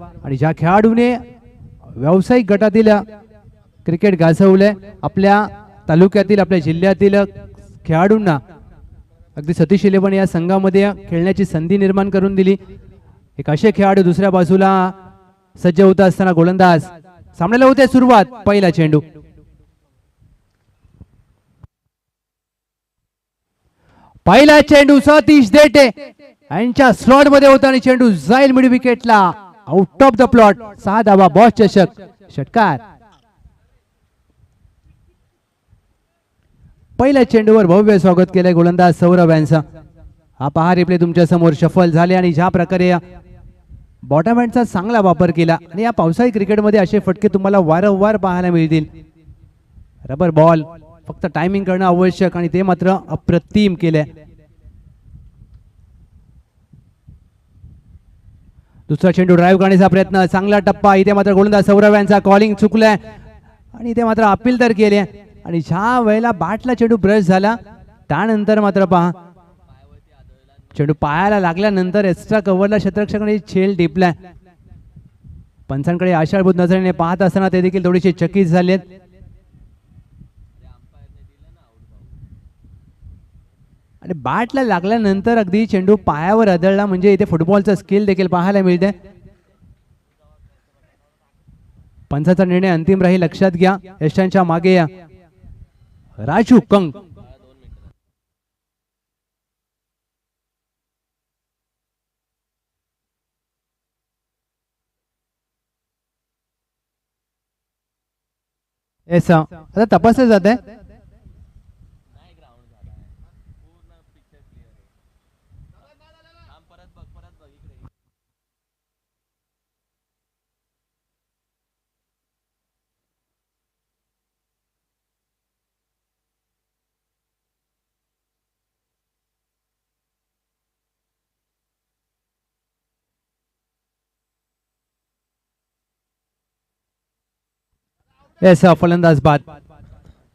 आणि ज्या खेळाडूने व्यावसायिक गटातील क्रिकेट गाजवलंय आपल्या तालुक्यातील आपल्या जिल्ह्यातील खेळाडूंना अगदी सतीश इलेवन या संघामध्ये खेळण्याची संधी निर्माण करून दिली. एक असे खेळाडू दुसऱ्या बाजूला सज्ज होत असताना गोलंदाज सामन्याला होते सुरुवात पहिला चेंडू. पहिला चेंडू सतीश देटे यांच्या स्लॉटमध्ये होता आणि चेंडू जाईल मिड विकेटला. आउट ऑफ द प्लॉट सहा धावा बॉस चषक षटकार पहिल्या चेंडूवर भव्य स्वागत केलंय गोलंदाज सौरभ यांचा. हा पहा रिप्ले तुमच्यासमोर शफल झाले आणि ज्या प्रकारे बॉटम हँडचा चांगला वापर केला आणि या पावसाळी क्रिकेटमध्ये असे फटके तुम्हाला वारंवार पाहायला मिळतील. रबर बॉल फक्त टायमिंग करणं आवश्यक आणि ते मात्र अप्रतिम केलंय. दुसरा चेंडू ड्राईव्ह करण्याचा प्रयत्न. चांगला टप्पा. इथे मात्र गोलंदाज सौरभ यांचा कॉलिंग चुकलाय. आणि इथे मात्र अपील तर केले आणि ज्या वेळेला बाटला चेंडू ब्रश झाला त्यानंतर मात्र पहा. चेंडू पायाला लागल्यानंतर एक्स्ट्रा कव्हरला क्षेत्रक्षकाने छेल टिपलाय. पंचांकडे आशाळभूत नजरेने पाहत असताना ते देखील थोडेसे चकित झालेत. आणि बॅटला लागल्यानंतर अगदी चेंडू पायावर आदळला. म्हणजे इथे फुटबॉलचं स्किल देखील पाहायला मिळते. पंचाचा निर्णय अंतिम राहील लक्षात घ्या. यशांच्या मागे या. राजू कंग. येस आता तपासलं जात आहे येस फलंदाज बाद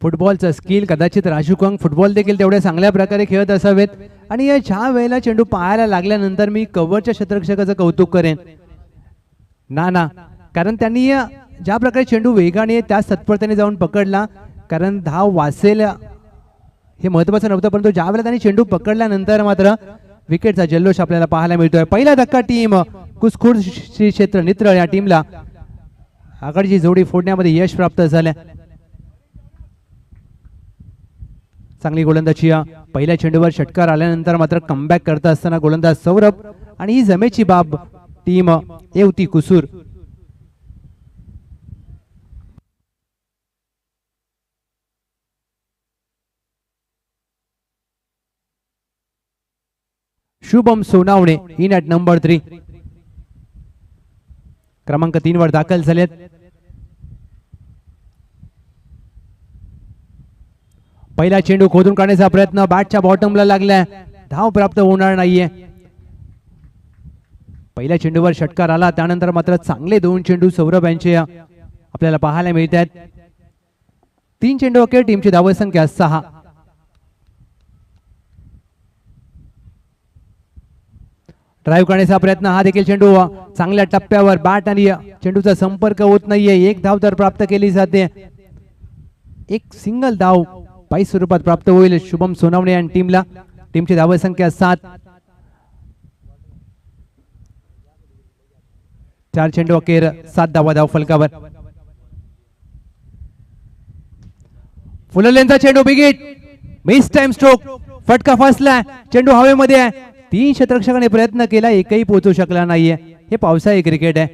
फुटबॉलचं स्किल कदाचित राजू कंग फुटबॉल देखील तेवढ्या चांगल्या प्रकारे खेळत असावेत. आणि या ज्या वेळेला चेंडू पाहायला लागल्यानंतर मी कव्हरच्या क्षेत्रक्षकाचं कौतुक करेन. ना ना. कारण त्यांनी ज्या प्रकारे चेंडू वेगाने त्याच तत्परतेने जाऊन पकडला कारण धाव वाचेल हे महत्वाचं नव्हतं परंतु ज्या वेळेला त्यांनी चेंडू पकडल्यानंतर मात्र विकेटचा जल्लोष आपल्याला पाहायला मिळतोय. पहिला धक्का टीम कुसखुर श्री क्षेत्र नित्र या टीमला. आघाडीची जोडी फोडण्यामध्ये यश प्राप्त झाल्या चांगली गोलंदाजी पहिल्या चेंडूवर षटकार आल्यानंतर मात्र कमबॅक करत असताना गोलंदाज सौरभ आणि ही जमेची बाब team a, Yevati Kusur. Shubham Sonawane in at number three क्रमांक तीन वर दाखल झालेत. पहिला चेंडू खोदून काढण्याचा प्रयत्न बॅटच्या बॉटमला लागलाय. धाव प्राप्त होणार नाहीये. पहिल्या चेंडूवर षटकार आला त्यानंतर मात्र चांगले दोन चेंडू सौरभ यांचे आपल्याला पाहायला मिळत आहेत तीन चेंडू अखेर टीमची धावसंख्या सहा. ड्राईव्ह करण्याचा प्रयत्न हा देखील चेंडू. चांगल्या टप्प्यावर बॅट आणि चेंडूचा संपर्क होत नाहीये. एक धाव तर प्राप्त केली जाते. एक सिंगल धाव बाईस स्वरूपात प्राप्त होईल. शुभम सोनावणे आणि टीमला टीमची धावसंख्या सात. चार चेंडू अखेर सात धावा धाव फलकावर. फुललेंचा चेंडू बिगिट. मिस टाइम स्ट्रोक फटका फसलाय चेंडू हवेमध्ये आहे. तीन शतरक्षकाने प्रयत्न केला एकही पोहोचू शकला नाहीये. हे पावसाळी क्रिकेट आहे.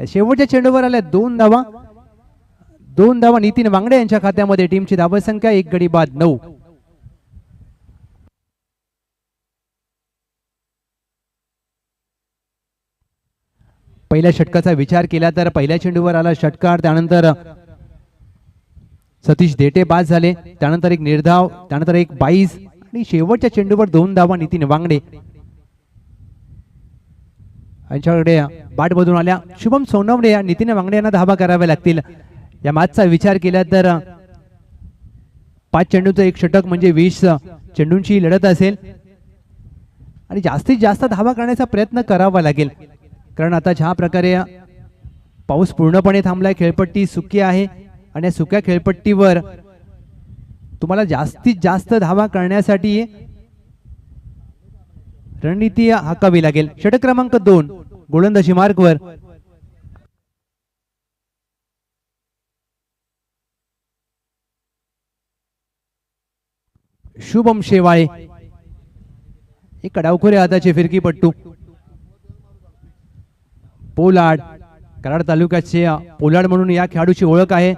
या शेवटच्या चेंडूवर आल्या दोन धावा. दोन धावा नितीन वांगडे यांच्या खात्यामध्ये टीमची धावसंख्या एक गडी बाद नऊ. पहिल्या षटकाचा विचार केला तर पहिल्या चेंडूवर आला षटकार त्यानंतर सतीश देटे बाद झाले. त्यानंतर एक निर्धाव त्यानंतर एक बाईस आणि शेवटच्या चेंडूवर दोन धावा नितीन वांगडे. यांच्याकडे बाट बदलून आल्या शुभम सोनवणे या नितीन वांगडे यांना धावा कराव्या लागतील. या मॅचचा विचार केला तर पाच चेंडूचं एक षटक म्हणजे वीस चेंडूंची लढत असेल. आणि जास्तीत जास्त धावा करण्याचा प्रयत्न करावा लागेल. कारण आता ज्या प्रकारे पाऊस पूर्णपणे थांबलाय खेळपट्टी सुकी आहे आणि या सुक्या खेळपट्टीवर तुम्हाला जास्तीत जास्त धावा करण्यासाठी रणनीती हाकावी लागेल. षटक क्रमांक दोन गोलंदाजी मार्गवर शुभम शेवाळे. एक कडावखोरे हाताचे फिरकी पट्टू पोलाड कराड तालुक्याचे पोलाड म्हणून या खेळाडूची ओळख आहे.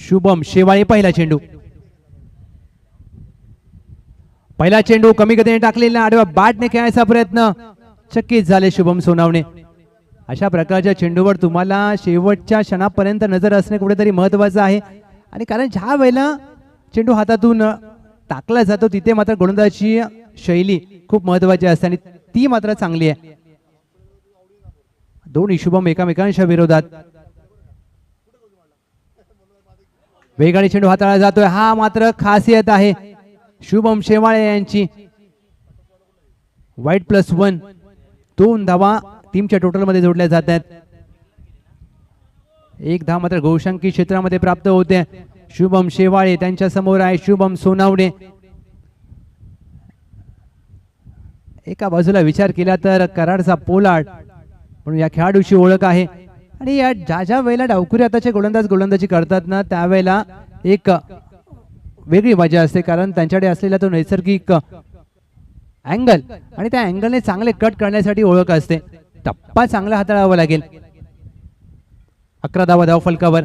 शुभम शेवाळे पहिला चेंडू. पहिला चेंडू कमी गतीने टाकलेला आडव्या बॅटने खेळायचा प्रयत्न. चकित झाले शुभम सोनावणे. अशा प्रकारच्या चेंडूवर तुम्हाला शेवटच्या क्षणापर्यंत नजर असणे कुठेतरी महत्वाचं आहे. आणि कारण ज्या वेळेला चेंडू हातातून टाकला जातो. तिथे मात्र गोलंदाजाची शैली खूप महत्वाची असते आणि ती मात्र चांगली आहे. दोन शुभम एकामेकांच्या विरोधात. वेगाने चेंडू हाताळला जातोय. हा मात्र खासियत आहे. शुभम शेवाळे यांची. वाईट प्लस वन. दोन धावा टीमच्या टोटलमध्ये जोडल्या जात आहेत. एक धाव मात्र गौशांकी क्षेत्रामध्ये प्राप्त होते. शुभम शेवाळे त्यांच्यासमोर आहे. शुभम सोनावणे. एका बाजूला विचार केला तर कराडचा पोलाड म्हणून या खेळाडूची ओळख आहे. आणि या ज्या ज्या वेळेला डावकुरी आताचे गोलंदाज गोलंदाजी करतात ना त्यावेळेला एक वेगळी मजा असते. कारण त्यांच्याकडे असलेला तो नैसर्गिक अँगल आणि त्या अँगलने चांगले कट करण्यासाठी ओळख असते. टप्पा चांगला हाताळावा लागेल. अकरा धावा धाव फलकावर.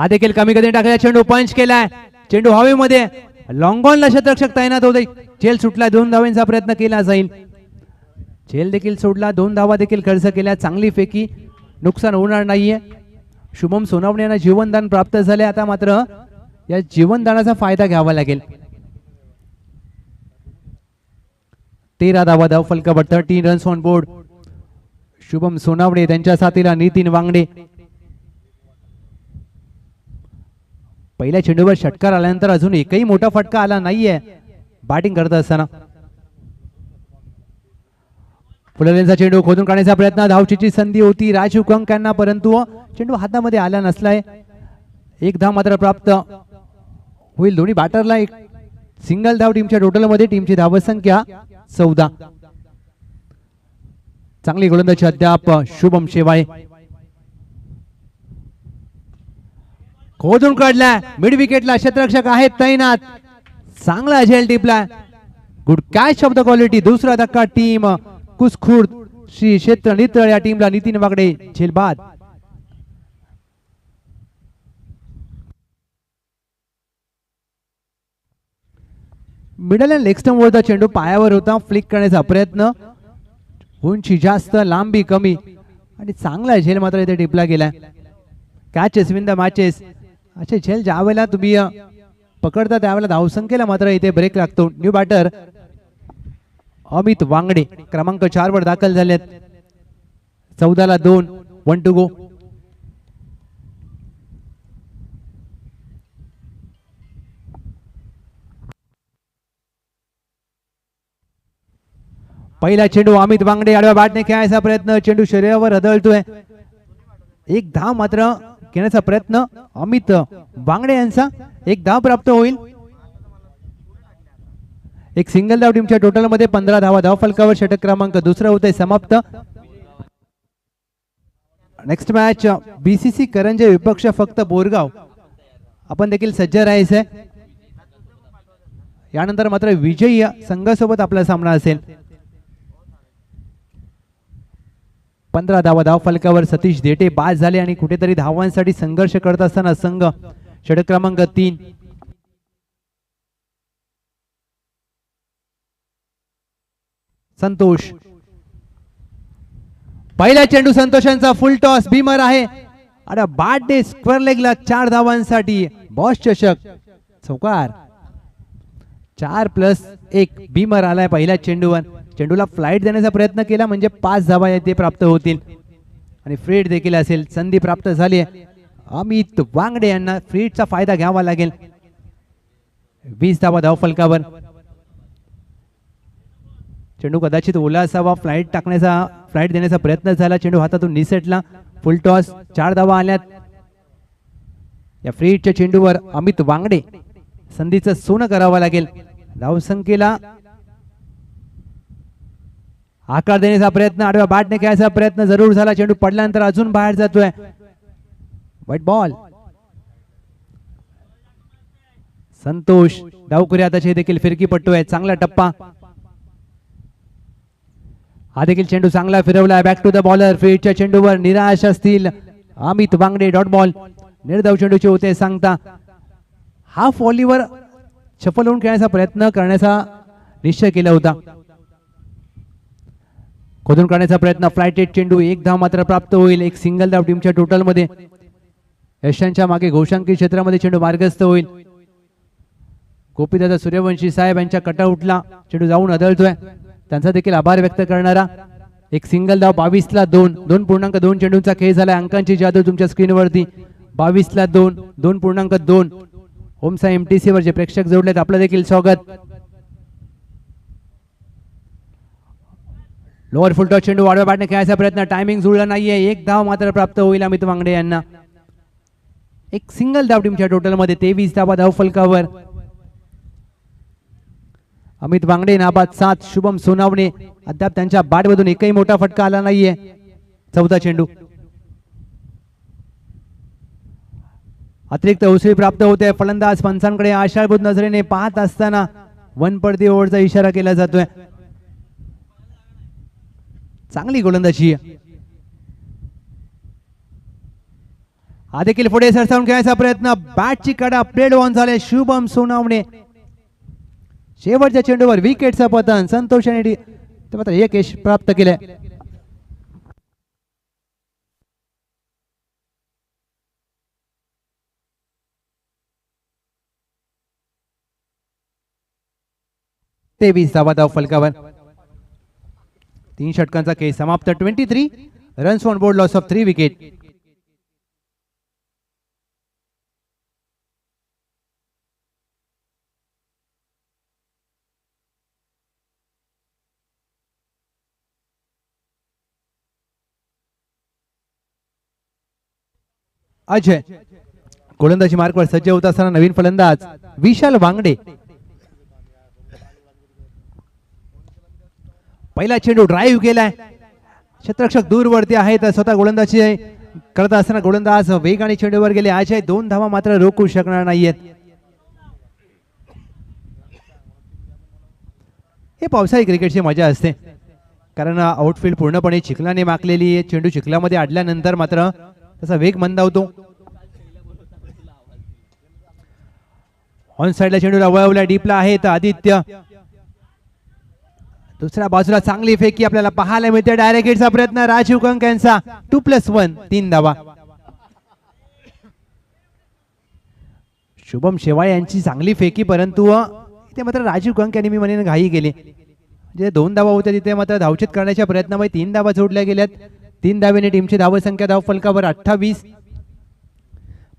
हा देखील कमी कधी टाकला चेंडू पंच केलाय. चेंडू हवेमध्ये लॉंग ऑनला शतरक्षक तैनात होते झेल सुटला दोन धावांचा प्रयत्न केला जाईल. झेल देखील सोडला दोन धावा देखील खर्च केल्या. चांगली फेकी. नुकसान होणार नाहीये. शुभम सोनावणे यांना जीवनदान प्राप्त झाले आता मात्र या जीवनदानाचा फायदा घ्यावा लागेल. तेरा धावा धाव फलकावर thirteen runs on board Shubham Sonawane त्यांच्या साथीला नितीन वांगडे. पहिल्या चेंडूवर षटकार आल्यानंतर अजून एकही मोठा फटका आला नाहीये. बॅटिंग करत असताना. फुललेंचा चेंडू खोदून काढण्याचा प्रयत्न. धावचीची संधी होती. राजीव कंक यांना परंतु चेंडू हातामध्ये आला नसलाय. एक धाव मात्र प्राप्त होईल. दोन्ही बॅटरला एक सिंगल धाव टीमच्या टोटलमध्ये टीमची धावसंख्या चौदा. चांगली गोलंदाजी अद्याप शुभम शेवाळे खोदून काढला मिड विकेटला क्षेत्ररक्षक आहेत तैनात. चांगला झेल टिपला गुड कॅच शब्द क्वालिटी दुसरा धक्का टीम कुसखुर्द श्री क्षेत्र नितळ या टीमला नितीन वागडे झेल बाद. मिडल अँड लेग वरचा चेंडू पायावर होता. फ्लिक करण्याचा प्रयत्न. उंची जास्त लांबी कमी. आणि चांगला झेल मात्र इथे टिपला गेलाय. कॅचेस विन द मॅचेस अच्छा झेल ज्या वेळेला तुम्ही पकडता त्यावेळेला धावसंख्येला मात्र इथे ब्रेक लागतो. न्यू बॅटर अमित वांगडे क्रमांक चार वर दाखल झालेत. चौदाला दोन वन टू गो पहिला चेंडू अमित वांगडे आडव्या बॅटने खेळायचा प्रयत्न. चेंडू शरीरावर हदळतोय. एक धाव मात्र घेण्याचा प्रयत्न अमित बांगडे यांचा. एक धाव प्राप्त होईल. एक सिंगल धाव टीमच्या टोटलमध्ये पंधरा धावा. धाव फलकावर षटक क्रमांक दुसरा होतंय समाप्त. नेक्स्ट मॅच बीसीसी करंजे विपक्ष फक्त बोरगाव. आपण देखील सज्ज राहायचंय. यानंतर मात्र विजयी संघासोबत आपला सामना असेल. पंधरा धावा धाव फलकावर सतीश देटे बाद झाले आणि कुठेतरी धावांसाठी संघर्ष करत असताना संघ षटक क्रमांक तीन. संतोष. पहिला चेंडू संतोषांचा फुल टॉस भीमर आहे. अरे बाट डे स्क्वेअर लेगला चार धावांसाठी बॉस चषक. चौकार. चार प्लस एक भीमर आलाय पहिल्या चेंडूवर. चेंडूला फ्लाईट देण्याचा प्रयत्न केला म्हणजे पाच धावा येथे प्राप्त होतील. आणि फ्रीड देखील असेल संधी प्राप्त झाली आहे. अमित वांगडे यांना फ्रीडचा फायदा घ्यावा लागेल. वीस धावा धाव फलकावर. चेंडू कदाचित ओला असावा फ्लाईट टाकण्याचा फ्लाईट देण्याचा प्रयत्न झाला चेंडू हातातून निसटला. फुल टॉस चार धावा आल्यात. या फ्रीटच्या चेंडूवर अमित वांगडे संधीचं सोनं करावं लागेल. धावसंख्येला आकार देण्याचा प्रयत्न आडव्या बाटने खेळायचा प्रयत्न जरूर झाला. चेंडू पडल्यानंतर अजून बाहेर जातोय. वाईट बॉल संतोष डावकुरी आताचे देखील फिरकी पट्टू चांगला टप्पा. हा देखील चेंडू चांगला फिरवला बॅक टू द बॉलर फील्डच्या चेंडूवर निराश असतील अमित वांगडे. डॉट बॉल निर्धाव चेंडूचे होते सांगता. हाफ व्हॉलीवर छपल होऊन खेळण्याचा प्रयत्न करण्याचा निश्चय केला होता. खोदून काढण्याचा प्रयत्न. फ्लायटेड चेंडू एक धाव मात्र प्राप्त होईल. एक सिंगल धाव टीमच्या टोटलमध्ये यशांच्या मागे घोषांकित क्षेत्रामध्ये चेंडू मार्गस्थ होईल. गोपीदादा सूर्यवंशी साहेब यांच्या कटआउटला चेंडू जाऊन आदळतोय. त्यांचा देखील आभार व्यक्त करणारा एक सिंगल धाव बावीसला दोन दोन पूर्णांक दोन चेंडूंचा खेळ झाला अंकांची जादू तुमच्या स्क्रीनवरती बावीसला दोन दोन पूर्णांक दोन. होमसा एम टी वर जे प्रेक्षक जोडलेत. आपलं देखील स्वागत. लोअर फुलटॉस चेंडू वाढव्या बॅटने खेळायचा प्रयत्न. टायमिंग जुळला नाहीये. एक धाव मात्र प्राप्त होईल अमित वांगडे यांना. एक सिंगल धाव टीमच्या टोटलमध्ये तेवीस धावा धाव फलकावर. अमित वांगडे नाबाद सात. शुभम सोनावणे अद्याप त्यांच्या बाटमधून एकही मोठा फटका आला नाहीये. चौथा चेंडू. अतिरिक्त उसळी प्राप्त होते. फलंदाज पंचांकडे आशाभूत नजरेने पाहत असताना वनपडदी ओव्हरचा इशारा केला जातोय. चांगली गोलंदाजी. हा देखील पुढे सरसावून खेळायचा प्रयत्न. बॅटची कडा प्लेड ऑन झाले. शुभम सोनावणे. शेवटच्या चेंडूवर विकेटचं पतन संतोष आणि मात्र एक यश प्राप्त केलंय तेवीस धावा धाव फलकावर तीन षटकांचा खेळ समाप्त. Twenty three runs on board loss of three wicket Ajay गोलंदाजी मार्कवर सज्ज होत असताना नवीन फलंदाज विशाल वांगडे पहिला चेंडू ड्राईव्ह केलाय. क्षेत्रक्षक दूरवरती आहे तर स्वतः गोलंदाजी करत असताना गोलंदाज वेगाने चेंडूवर गेले. अजय दोन धावा मात्र रोखू शकणार नाहीयेत. हे पावसाळी क्रिकेटची मजा असते. कारण आउटफील्ड पूर्णपणे चिखलाने माकलेली आहे. चेंडू चिखलामध्ये आडल्यानंतर मात्र त्याचा वेग मंदावतो. ऑन साईडला चेंडूला वळवला डीपला आहे तर आदित्य. दुसऱ्या बाजूला चांगली फेकी आपल्याला पाहायला मिळते. डायरेक्ट हिटचा प्रयत्न. राजीव कंक यांचा. टू प्लस वन तीन धावा. शुभम शेवाळे यांची चांगली फेकी परंतु इथे मात्र राजीव कंक यांनी मी म्हणेन घाई गेली जे दोन धावा होत्या तिथे मात्र धावचेत करण्याच्या प्रयत्नामुळे तीन धावा जोडल्या गेल्यात. तीन धावेने टीमची धावसंख्या धाव फलकावर अठ्ठावीस.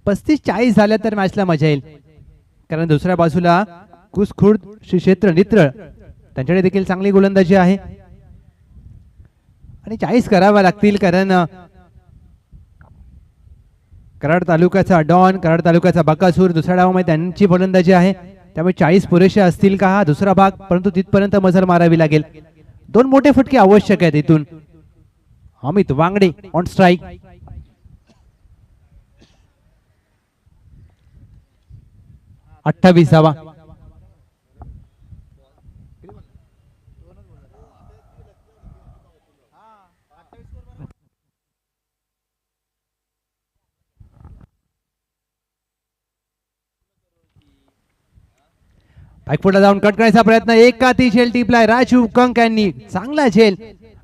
पस्तीस चाळीस झाल्या तर मॅचला मजा येईल. कारण दुसऱ्या बाजूला कुसखुर्द श्री क्षेत्र नित्रळ त्यांच्याकडे देखील चांगली गोलंदाजी आहे. आणि चाळीस कराव्या लागतील कारण कराड तालुक्याचा डॉन कराड तालुक्याचा बकासूर दुसऱ्या डावामध्ये त्यांची फलंदाजी आहे. त्यामुळे चाळीस पुरेसे असतील का? हा दुसरा भाग परंतु तिथपर्यंत मजल मारावी लागेल. दोन मोठे फटके आवश्यक आहेत इथून. अमित वांगडे ऑन स्ट्राईक अठ्ठावीसावा. धावा जाऊन कट करण्याचा प्रयत्न. एकाती झेल टिपलाय राजीव कंक यांनी. चांगला झेल.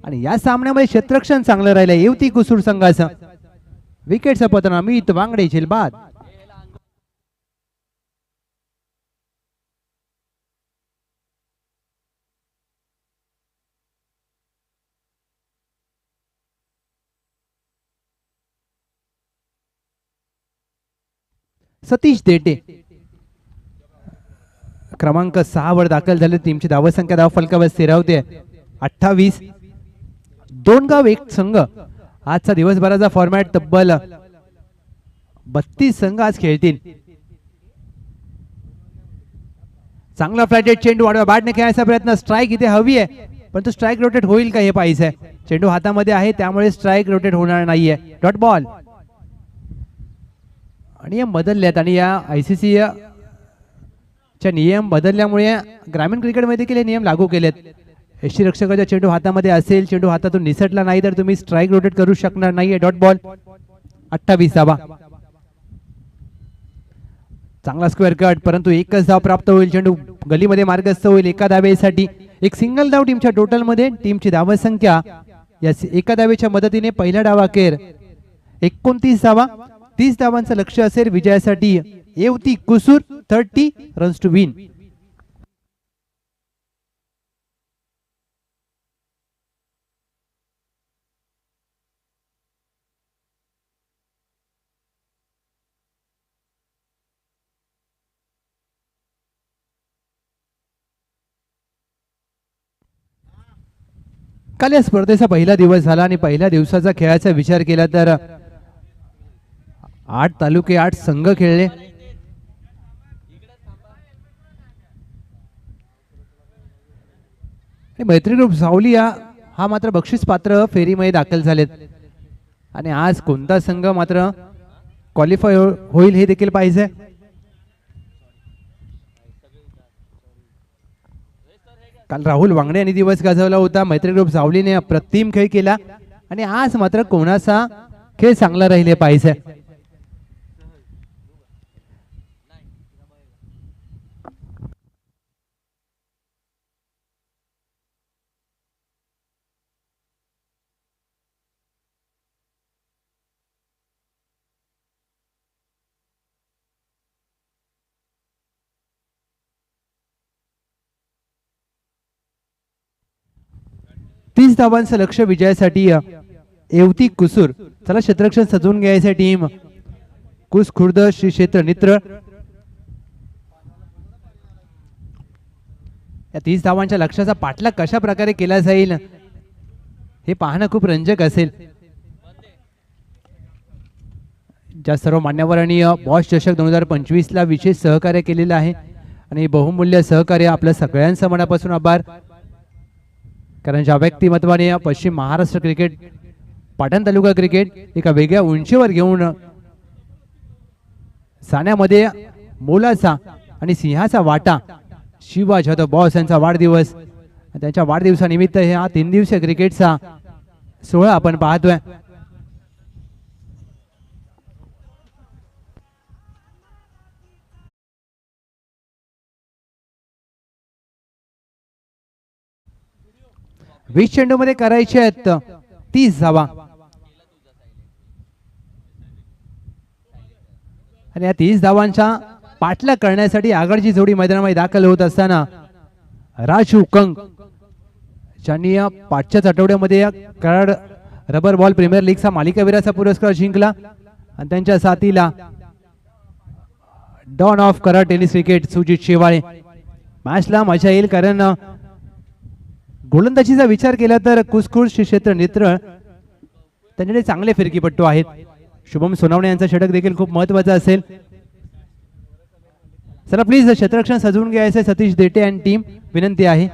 आणि या सामन्यामध्ये क्षेत्रक्षण चांगलं राहिलं येवती कुसूर संघाचं. विकेट पतन अमित वांगडे झेल बाद. सतीश देटे क्रमांक सहा वर दाखल झाले. टीमची धावसंख्या धाव फलकावर स्थिरावते. अठ्ठावीस. दोन गाव एक संघ. आजचा दिवसभराचा फॉर्मॅट तब्बल बत्तीस संघ आज खेळतील. चांगला फ्लॅटेड चेंडू वाढवा. बॅटने खेळायचा प्रयत्न. स्ट्राईक इथे हवी आहे. पण तो स्ट्राईक रोटेट होईल का हे पाहिजे चेंडू हातामध्ये आहे त्यामुळे स्ट्राईक रोटेट होणार नाहीये. डॉट बॉल आणि या बदललेत आणि या आयसीसी च्या नियम बदलल्यामुळे ग्रामीण क्रिकेटमध्ये देखील हे नियम लागू केलेत. यष्टी रक्षकाच्या चेंडू हातामध्ये असेल चेंडू हातातून निसटला नाही तर तुम्ही स्ट्राईक रोटेट करू शकणार नाहीये. डॉट बॉल अठ्ठावीस धावा चांगला स्क्वेअर कट परंतु एकच धाव प्राप्त होईल. चेंडू गलीमध्ये मार्गस्थ होईल एका धावेसाठी. एक सिंगल धाव टीमच्या टोटलमध्ये टीमची धावसंख्या या एका धावेच्या मदतीने पहिला डावा केर एकोणतीस धावा तीस धावांचं लक्ष असेल विजयासाठी. Yevati Kusur thirty runs to win काल या स्पर्धेचा पहिला दिवस झाला आणि पहिल्या दिवसाचा खेळाचा विचार केला तर आठ तालुके आठ संघ खेळले. आणि मैत्री सावलिया सावली या हा मात्र बक्षीस पात्र फेरीमध्ये दाखल झालेत. आणि आज कोणता संघ मात्र क्वालिफाय हो-, होईल हे देखील पाहिजे काल राहुल वांगडे यांनी दिवस गाजवला होता. मैत्री रूप सावलीने अप्रतिम खेळ केला. आणि आज मात्र कोणाचा खेळ चांगला राहिले पाहिजे तीस धावांचं लक्ष विजयासाठी एवती कुसूर. चला क्षेत्रक्षण सजवून घ्यायचं टीम कुस खुर्द श्री क्षेत्र नित्र. या तीस धावांच्या लक्षाचा पाठलाग कशा प्रकारे केला जाईल? हे पाहणं खूप रंजक असेल. ज्या सर्व मान्यवरांनी बॉस चषक दोन हजार पंचवीस ला विशेष सहकार्य केलेलं आहे. आणि बहुमूल्य सहकार्य आपल्या सगळ्यांचं मनापासून आभार. कारण ज्या व्यक्तिमत्वाने पश्चिम महाराष्ट्र क्रिकेट पाटण तालुका क्रिकेट एका वेगळ्या उंचीवर घेऊन साण्यामध्ये मोलाचा आणि सिंहाचा वाटा शिवा जाधव बॉस यांचा वाढदिवस त्यांच्या वाढदिवसानिमित्त हे हा तीन दिवसीय क्रिकेटचा सोहळा आपण पाहतोय. वीस चेंडूमध्ये करायचे आहेत तीस धावा आणि या तीस धावांच्या पाठलाग करण्यासाठी आगळची जोडी मैदानामध्ये दाखल होत असताना राजू कंग ज्यांनी या पाठच्याच आठवड्यामध्ये या कराड रबर बॉल प्रीमियर लीगचा मालिकावीराचा पुरस्कार जिंकला. आणि त्यांच्या साथीला don of Karad tennis cricket Sujit Shewale. मॅचला मजा येईल कारण गोलंदाजीचा विचार केला तर कुसकुस क्षेत्र नेत्र त्यांच्याकडे चांगले फिरकीपट्टू आहेत. शुभम सोनावणे यांचा षटक देखील खूप महत्त्वाचा असेल. चला प्लीज क्षेत्ररक्षण सजवून घ्यायचं. सतीश देटे अँड टीम विनंती आहे.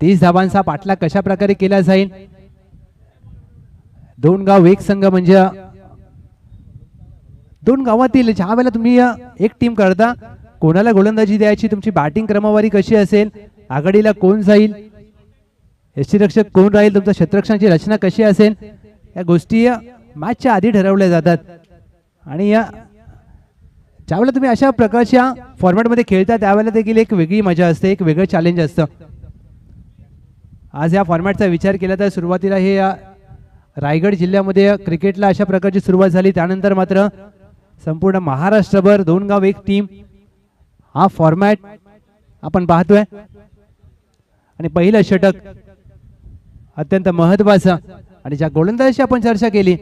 तीस धाबांचा पाठलाग कशा प्रकारे केला जाईल? दोन गाव एक संघ म्हणजे दोन गावातील ज्या वेळेला तुम्ही एक टीम करता कोणाला गोलंदाजी द्यायची तुमची बॅटिंग क्रमवारी कशी असेल आघाडीला कोण जाईल यष्टीरक्षक कोण राहील तुमच्या क्षेत्ररक्षणाची रचना कशी असेल या गोष्टी मॅचच्या आधी ठरवल्या जातात. आणि या ज्यावेळेला तुम्ही अशा प्रकारच्या फॉर्मॅटमध्ये खेळता त्यावेळेला देखील एक वेगळी मजा असते एक वेगळं चॅलेंज असतं. आज या फॉर्मॅटचा विचार केला तर सुरुवातीला हे रायगड जिल्ह्यामध्ये क्रिकेटला अशा प्रकारची सुरुवात झाली त्यानंतर मात्र संपूर्ण महाराष्ट्रभर दोन गाव एक टीम हा फॉर्मॅट आपण पाहतोय. आणि पहिलं षटक अत्यंत महत्वाचं आणि ज्या गोलंदाजाशी आपण चर्चा केली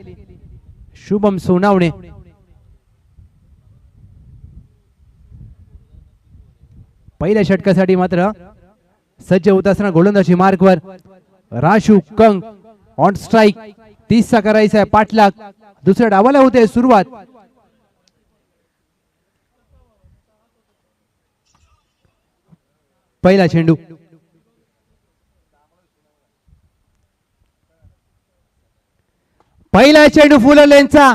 शुभम सोनावणे. पहिल्या षटकासाठी मात्र सज्ज होत असताना गोलंदाजी मार्कवर राशू कंक ऑन स्ट्राईक तीसचा करायचा आहे पाठलाग. दुसऱ्या डावाला होते सुरुवात. पहिला चेंडू. पहिला चेंडू फुल लेनचा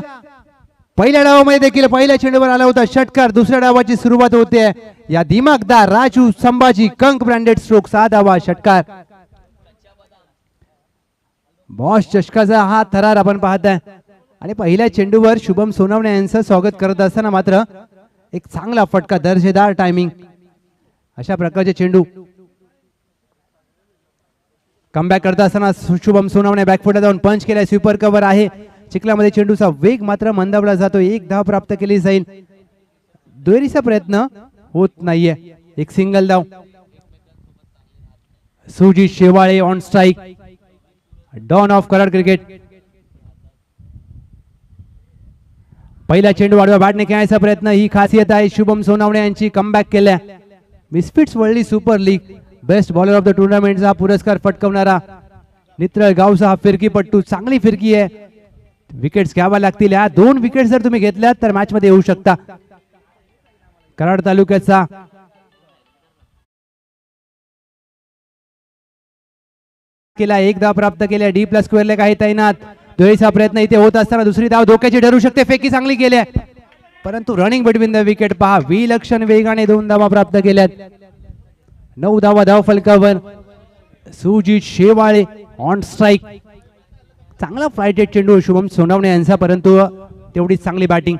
पहिल्या डावामध्ये देखील पहिल्या चेंडूवर आला होता षटकार. दुसऱ्या डावाची सुरुवात होते. या दिमागदार राजू संभाजी कंक ब्रँडेड स्ट्रोक सहा धावा षटकार. बॉस चषकाचा हा थरार आपण पाहताय आणि पहिल्या चेंडूवर शुभम सोनवणे यांचं स्वागत करत असताना मात्र एक चांगला फटका दर्जेदार टायमिंग अशा प्रकारचे चेंडू. कमबॅक करत असताना शुभम सोनवणे बॅकफुटला जाऊन पंच केलाय. स्वीपर कव्हर आहे. चिखलामध्ये चेंडूचा वेग मात्र मंदावला जातो. एक धाव प्राप्त केली जाईल. दुहेरीचा प्रयत्न होत नाहीये. एक सिंगल धाव Sujit Shewale on strike don of Karad cricket पहिला चेंडू वाढवा. बॅटने खेळायचा प्रयत्न. ही खासियत आहे. शुभम सोनावणे यांची कमबॅक केल्या. Misfits world super league best bowler of the टुर्नामेंटचा पुरस्कार पटकवणारा नित्रळ गावचा हा फिरकीपट्टू चांगली फिरकी आहे. विकेट्स घ्याव्या लागतील. या दोन विकेट जर तुम्ही घेतल्यात तर मॅच मध्ये येऊ शकता. कराड तालुक्याचा केला एक धाव प्राप्त केल्या. डी प्लस स्क्वेअरला काही तैनात. दुहेरीचा प्रयत्न इथे होत असताना दुसरी धाव धोक्याची ठरू शकते. फेकी चांगली केल्या परंतु रनिंग बिटवीन द विकेट पहा. विलक्षण वेगाने दोन धावा प्राप्त केल्यात. नऊ धावा धाव फलकावर. सुजित शेवाळे ऑन स्ट्राईक चांगला फ्लायटेड चेंडू शुभम सोनावणे यांचा परंतु तेवढी चांगली बॅटिंग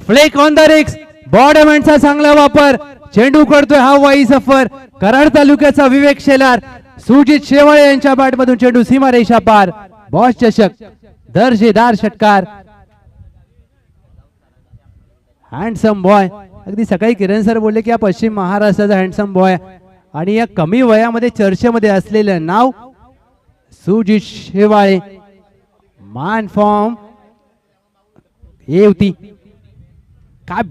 फ्लेक ऑन द रिक्स बॉडमॅनचा चांगला वापर. चेंडू करतोय हा वाई सफर. कराड तालुक्याचा विवेक शेलार. सुजित शेवाळे यांच्या बॅटमधून चेंडू सीमारेषा पार. बॉस चषक दर्जेदार षटकार. हँडसम बॉय अगदी सकाळी किरण सर बोलले की या पश्चिम महाराष्ट्राचा हँडसम बॉय आणि या कमी वयामध्ये चर्चेमध्ये असलेलं नाव सुजित शेवाळे. मान फॉर्म हे होती. काय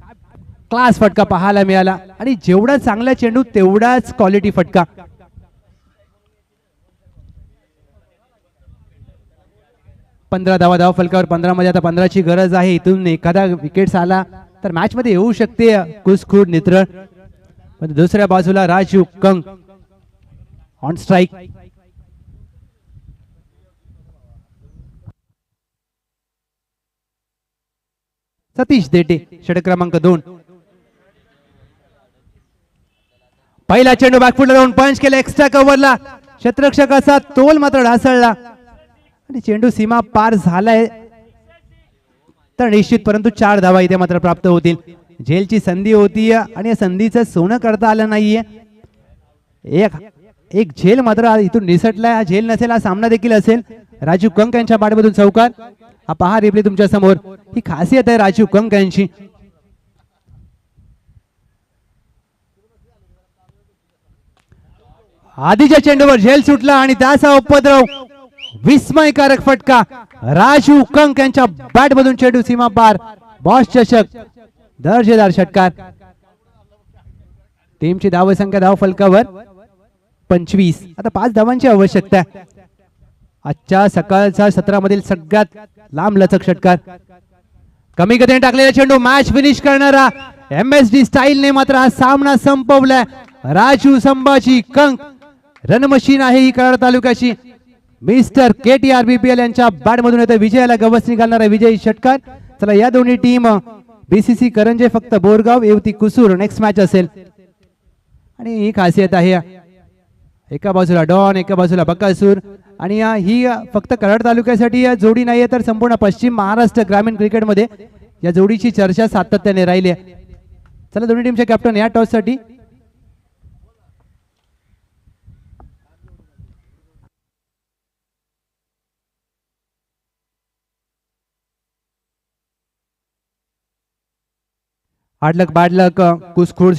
क्लास फटका पाहायला मिळाला? आणि जेवढा चांगला चेंडू तेवढाच क्वालिटी फटका. पंधरा धावा धावा फलकावर पंधरा मध्ये आता पंधराची गरज आहे इथून. एखादा विकेट आला तर मॅच मध्ये येऊ शकते. कुसखुड नित्रळ पण दुसऱ्या बाजूला राजू कंग. ऑन स्ट्राईक सतीश देटे षटक क्रमांक दोन. पहिला चेंडू बॅकफुटला जाऊन पंच केला. एक्स्ट्रा कव्हरला क्षेत्ररक्षकाचा तोल मात्र ढासळला. आणि चेंडू सीमा पार झालाय. तर निश्चित परंतु चार धावा इथे मात्र प्राप्त होतील. झेलची संधी होती आणि या संधीचं सोनं करता आलं नाहीये. एक एक झेल मात्र इथून निसटलाय. हा झेल नसेल हा सामना देखील असेल. राजू कंक यांच्या पाठमधून चौकार. हा पहा रिप्ले तुमच्यासमोर. ही खासियत आहे राजू कंक यांची. आधीच्या चेंडूवर झेल सुटला आणि त्याचा उपद्रव विस्मयकारक फटका. राजू कंक यांच्या बॅट मधून चेंडू सीमा पार. बॉस चषक. दर्जेदार षटकार. टीमची धाव संख्या धाव फलकावर पंचवीस. आता पाच धावांची आवश्यकता आहे. आजच्या सकाळच्या सत्रामधील सगळ्यात लांब लचक षटकार. कमी गतीने टाकलेला चेंडू मॅच फिनिश करणारा एम एस डी स्टाईलने मात्र हा सामना संपवलाय. राजू संभाजी कंक. रणमशीन आहे ही Karad तालुक्याची. Mister K T R BPL यांच्या बॅट मधून येतो विजयाला गवस निघालणारा विजयी षटकार. चला या दोन्ही टीम बीसीसी करंजे फक्त बोरगाव येवती कुसूर नेक्स्ट मॅच असेल. आणि ही खासियत आहे. एका बाजूला डॉन एका बाजूला बकासूर. आणि या- ही फक्त कराड तालुक्यासाठी या जोडी नाहीये तर संपूर्ण पश्चिम महाराष्ट्र ग्रामीण क्रिकेटमध्ये या जोडीची चर्चा सातत्याने राहिली आहे. चला दोन्ही टीमच्या कॅप्टन या टॉससाठी आडलक बाडलक कुसखुड